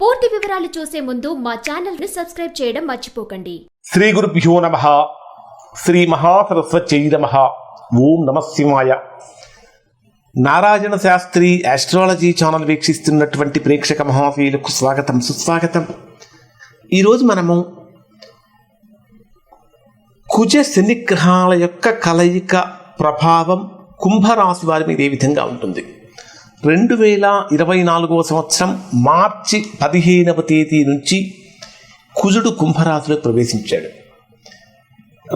పూర్తి వివరాలు చూసే ముందు మా ఛానల్ని సబ్స్క్రైబ్ చేయడం మర్చిపోకండి. శ్రీ గురుభ్యో నమ. శ్రీ మహాసరస్వత్యై నమ. ఓం నమ శివాయ. నారాయణ శాస్త్రి ఆస్ట్రాలజీ ఛానల్ వీక్షిస్తున్నటువంటి ప్రేక్షక మహాశీలకు స్వాగతం సుస్వాగతం. ఈరోజు మనము కుజ శనిగ్రహాల యొక్క కలయిక ప్రభావం కుంభరాశి వారి మీద ఏ విధంగా ఉంటుంది? రెండు వేల ఇరవై నాలుగవ సంవత్సరం మార్చి పదిహేనవ తేదీ నుంచి కుజుడు కుంభరాశిలో ప్రవేశించాడు.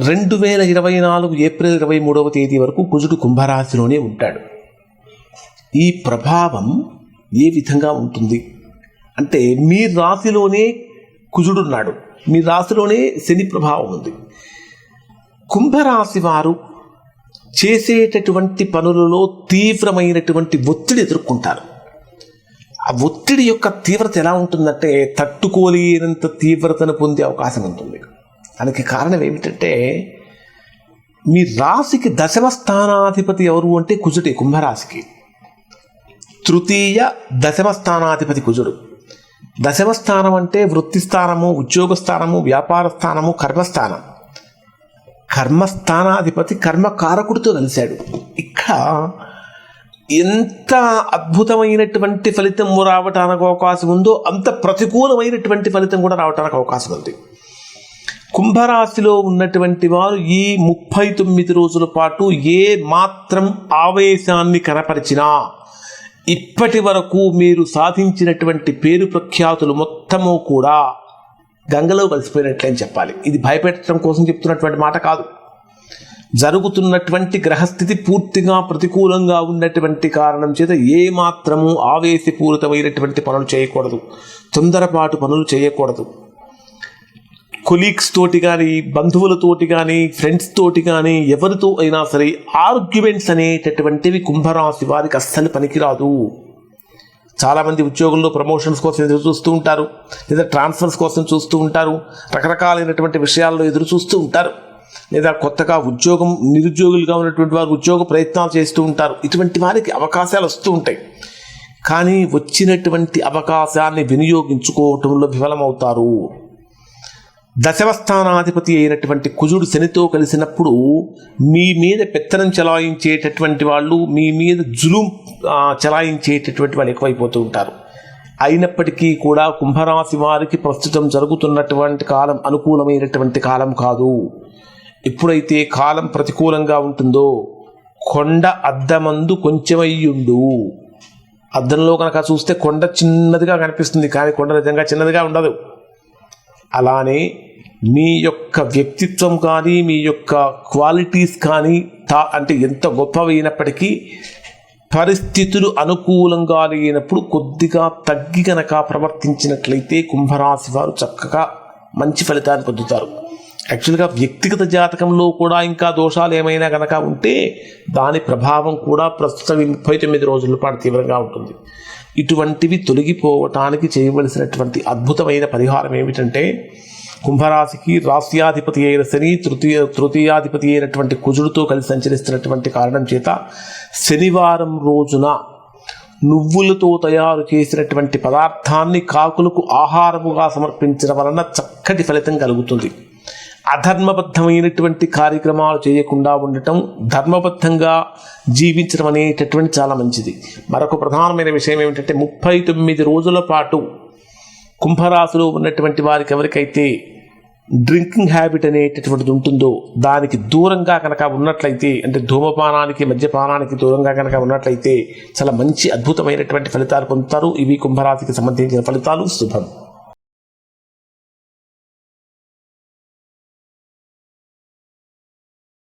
రెండు వేల ఇరవై నాలుగు ఏప్రిల్ ఇరవై మూడవ తేదీ వరకు కుజుడు కుంభరాశిలోనే ఉంటాడు. ఈ ప్రభావం ఏ విధంగా ఉంటుంది? అంటే మీ రాశిలోనే కుజుడున్నాడు మీ రాశిలోనే శని ప్రభావం ఉంది. కుంభరాశి వారు చేసేటటువంటి పనులలో తీవ్రమైనటువంటి ఒత్తిడి ఎదుర్కొంటారు. ఆ ఒత్తిడి యొక్క తీవ్రత ఎలా ఉంటుందంటే తట్టుకోలేనంత తీవ్రతను పొందే అవకాశం ఉంటుంది. దానికి కారణం ఏమిటంటే మీ రాశికి దశమ స్థానాధిపతి ఎవరు అంటే కుజుడే కుంభరాశికి. తృతీయ దశమ స్థానాధిపతి కుజుడు. దశమ స్థానం అంటే వృత్తి స్థానము ఉద్యోగ స్థానము వ్యాపార స్థానము కర్మస్థానం. కర్మస్థానాధిపతి కర్మకారకుడితో కలిశాడు. ఇక్కడ ఎంత అద్భుతమైనటువంటి ఫలితం రావటానికి అవకాశం ఉందో అంత ప్రతికూలమైనటువంటి ఫలితం కూడా రావటానికి అవకాశం ఉంది. కుంభరాశిలో ఉన్నటువంటి వారు ఈ ముప్పై తొమ్మిది రోజుల పాటు ఏ మాత్రం ఆవేశాన్ని కనపరిచినా ఇప్పటి వరకు మీరు సాధించినటువంటి పేరు ప్రఖ్యాతులు మొత్తము కూడా గంగలో కలిసిపోయినట్లే అని చెప్పాలి. ఇది భయపెట్టడం కోసం చెప్తున్నటువంటి మాట కాదు. జరుగుతున్నటువంటి గ్రహస్థితి పూర్తిగా ప్రతికూలంగా ఉన్నటువంటి కారణం చేత ఏ మాత్రము ఆవేశపూరితమైనటువంటి పనులు చేయకూడదు. తొందరపాటు పనులు చేయకూడదు. కొలీగ్స్ తోటి కానీ బంధువులతోటి కానీ ఫ్రెండ్స్ తోటి కానీ ఎవరితో అయినా సరే ఆర్గ్యుమెంట్స్ అనేటటువంటివి కుంభరాశి వారికి అస్సలు పనికిరాదు. చాలామంది ఉద్యోగుల్లో ప్రమోషన్స్ కోసం ఎదురు చూస్తూ ఉంటారు లేదా ట్రాన్స్ఫర్స్ కోసం చూస్తూ ఉంటారు రకరకాలైనటువంటి విషయాల్లో ఎదురు చూస్తూ ఉంటారు లేదా కొత్తగా ఉద్యోగం నిరుద్యోగులుగా ఉన్నటువంటి వారు ఉద్యోగ ప్రయత్నాలు చేస్తూ ఉంటారు. ఇటువంటి వారికి అవకాశాలు వస్తూ ఉంటాయి. కానీ వచ్చినటువంటి అవకాశాన్ని వినియోగించుకోవటంలో విఫలమవుతారు. దశమస్థానాధిపతి అయినటువంటి కుజుడు శనితో కలిసినప్పుడు మీ మీద పెత్తనం చలాయించేటటువంటి వాళ్ళు మీ మీద జులుం చలాయించేటటువంటి వాళ్ళు ఎక్కువైపోతూ ఉంటారు. అయినప్పటికీ కూడా కుంభరాశి వారికి ప్రస్తుతం జరుగుతున్నటువంటి కాలం అనుకూలమైనటువంటి కాలం కాదు. ఎప్పుడైతే కాలం ప్రతికూలంగా ఉంటుందో కొండ అద్దమందు కొంచెమయ్యుండు. అద్దంలో కనుక చూస్తే కొండ చిన్నదిగా కనిపిస్తుంది కానీ కొండ నిజంగా చిన్నదిగా ఉండదు. అలానే మీ యొక్క వ్యక్తిత్వం కానీ మీ యొక్క క్వాలిటీస్ కానీ తా అంటే ఎంత గొప్పవైనప్పటికీ పరిస్థితులు అనుకూలంగా లేనప్పుడు కొద్దిగా తగ్గి గనక ప్రవర్తించినట్లయితే కుంభరాశి వారు చక్కగా మంచి ఫలితాన్ని పొందుతారు. యాక్చువల్గా వ్యక్తిగత జాతకంలో కూడా ఇంకా దోషాలు ఏమైనా కనుక ఉంటే దాని ప్రభావం కూడా ప్రస్తుతం ముప్పై తొమ్మిది రోజుల పాటు తీవ్రంగా ఉంటుంది. ఇటువంటివి తొలగిపోవటానికి చేయవలసినటువంటి అద్భుతమైన పరిహారం ఏమిటంటే కుంభరాశికి రాష్ట్రాధిపతి అయిన శని తృతీయ తృతీయాధిపతి అయినటువంటి కుజుడితో కలిసి సంచరిస్తున్నటువంటి కారణం చేత శనివారం రోజున నువ్వులతో తయారు చేసినటువంటి పదార్థాన్ని కాకులకు ఆహారముగా సమర్పించడం వలన చక్కటి ఫలితం కలుగుతుంది. అధర్మబద్ధమైనటువంటి కార్యక్రమాలు చేయకుండా ఉండటం ధర్మబద్ధంగా జీవించడం అనేటటువంటి చాలా మంచిది. మరొక ప్రధానమైన విషయం ఏమిటంటే ముప్పై తొమ్మిది రోజుల పాటు కుంభరాశిలో ఉన్నటువంటి వారికి ఎవరికైతే డ్రింకింగ్ హ్యాబిట్ అనేటటువంటిది ఉంటుందో దానికి దూరంగా కనుక ఉన్నట్లయితే అంటే ధూమపానానికి మద్యపానానికి దూరంగా కనుక ఉన్నట్లయితే చాలా మంచి అద్భుతమైనటువంటి ఫలితాలు పొందుతారు. ఇవి కుంభరాశికి సంబంధించిన ఫలితాలు. శుభం.